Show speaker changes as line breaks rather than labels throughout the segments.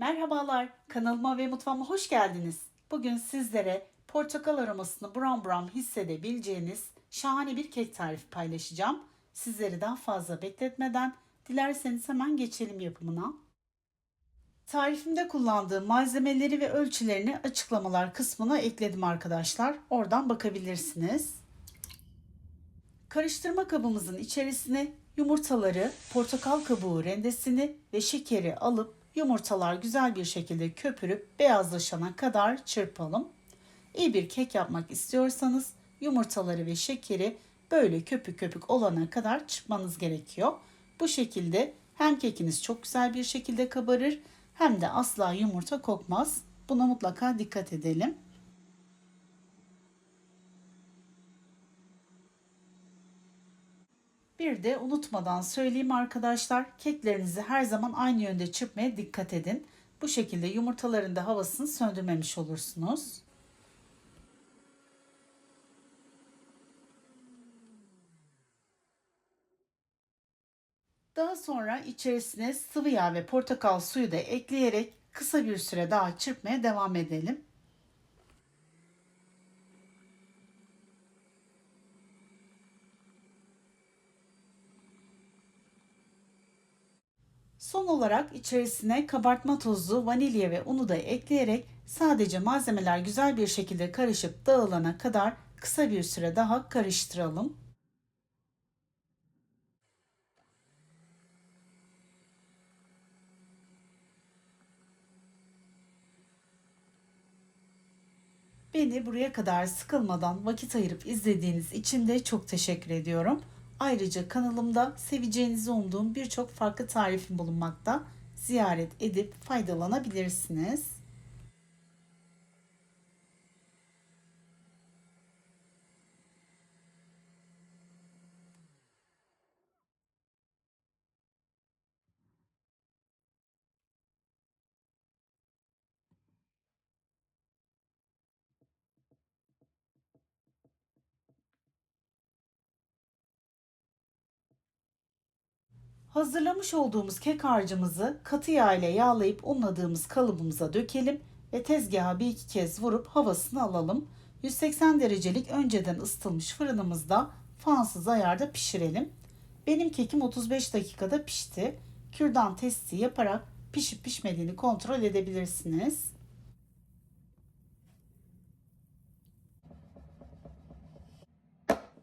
Merhabalar, kanalıma ve mutfağıma hoş geldiniz. Bugün sizlere portakal aromasını buram buram hissedebileceğiniz şahane bir kek tarifi paylaşacağım. Sizleri daha fazla bekletmeden dilerseniz hemen geçelim yapımına. Tarifimde kullandığım malzemeleri ve ölçülerini açıklamalar kısmına ekledim arkadaşlar. Oradan bakabilirsiniz. Karıştırma kabımızın içerisine yumurtaları, portakal kabuğu rendesini ve şekeri alıp yumurtalar güzel bir şekilde köpürüp beyazlaşana kadar çırpalım. İyi bir kek yapmak istiyorsanız yumurtaları ve şekeri böyle köpük köpük olana kadar çırpmanız gerekiyor. Bu şekilde hem kekiniz çok güzel bir şekilde kabarır hem de asla yumurta kokmaz. Buna mutlaka dikkat edelim. Bir de unutmadan söyleyeyim arkadaşlar, keklerinizi her zaman aynı yönde çırpmaya dikkat edin. Bu şekilde yumurtaların da havasını söndürmemiş olursunuz. Daha sonra içerisine sıvı yağ ve portakal suyu da ekleyerek kısa bir süre daha çırpmaya devam edelim. Son olarak içerisine kabartma tozu, vanilya ve unu da ekleyerek sadece malzemeler güzel bir şekilde karışıp dağılana kadar kısa bir süre daha karıştıralım. Beni buraya kadar sıkılmadan vakit ayırıp izlediğiniz için de çok teşekkür ediyorum. Ayrıca kanalımda seveceğinizi umduğum birçok farklı tarifim bulunmakta. Ziyaret edip faydalanabilirsiniz. Hazırlamış olduğumuz kek harcımızı katı yağ ile yağlayıp unladığımız kalıbımıza dökelim ve tezgaha bir iki kez vurup havasını alalım. 180 derecelik önceden ısıtılmış fırınımızda fansız ayarda pişirelim. Benim kekim 35 dakikada pişti. Kürdan testi yaparak pişip pişmediğini kontrol edebilirsiniz.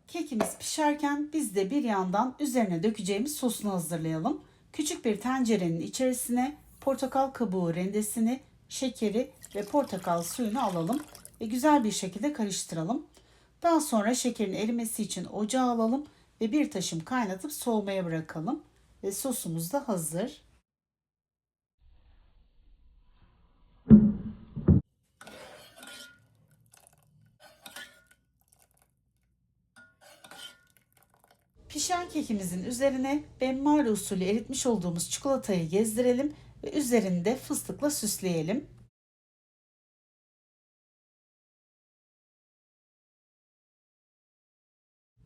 Kekimiz pişerken biz de bir yandan üzerine dökeceğimiz sosunu hazırlayalım. Küçük bir tencerenin içerisine portakal kabuğu rendesini, şekeri ve portakal suyunu alalım ve güzel bir şekilde karıştıralım. Daha sonra şekerin erimesi için ocağa alalım ve bir taşım kaynatıp soğumaya bırakalım ve sosumuz da hazır. Pişen kekimizin üzerine benmari usulü eritmiş olduğumuz çikolatayı gezdirelim ve üzerinde fıstıkla süsleyelim.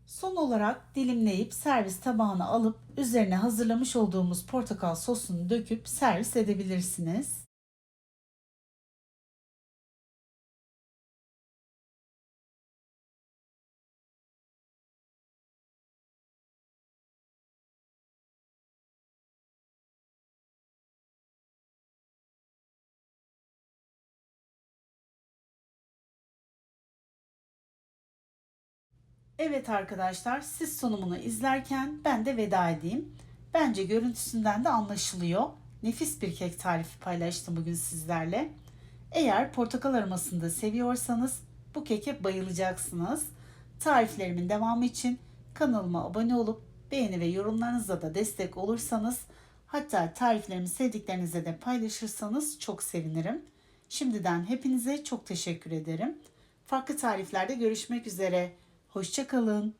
Son olarak dilimleyip servis tabağına alıp üzerine hazırlamış olduğumuz portakal sosunu döküp servis edebilirsiniz. Evet arkadaşlar siz sunumunu izlerken ben de veda edeyim. Bence görüntüsünden de anlaşılıyor. Nefis bir kek tarifi paylaştım bugün sizlerle. Eğer portakal aromasını da seviyorsanız bu keke bayılacaksınız. Tariflerimin devamı için kanalıma abone olup beğeni ve yorumlarınızla da destek olursanız hatta tariflerimi sevdiklerinize de paylaşırsanız çok sevinirim. Şimdiden hepinize çok teşekkür ederim. Farklı tariflerde görüşmek üzere. Hoşçakalın.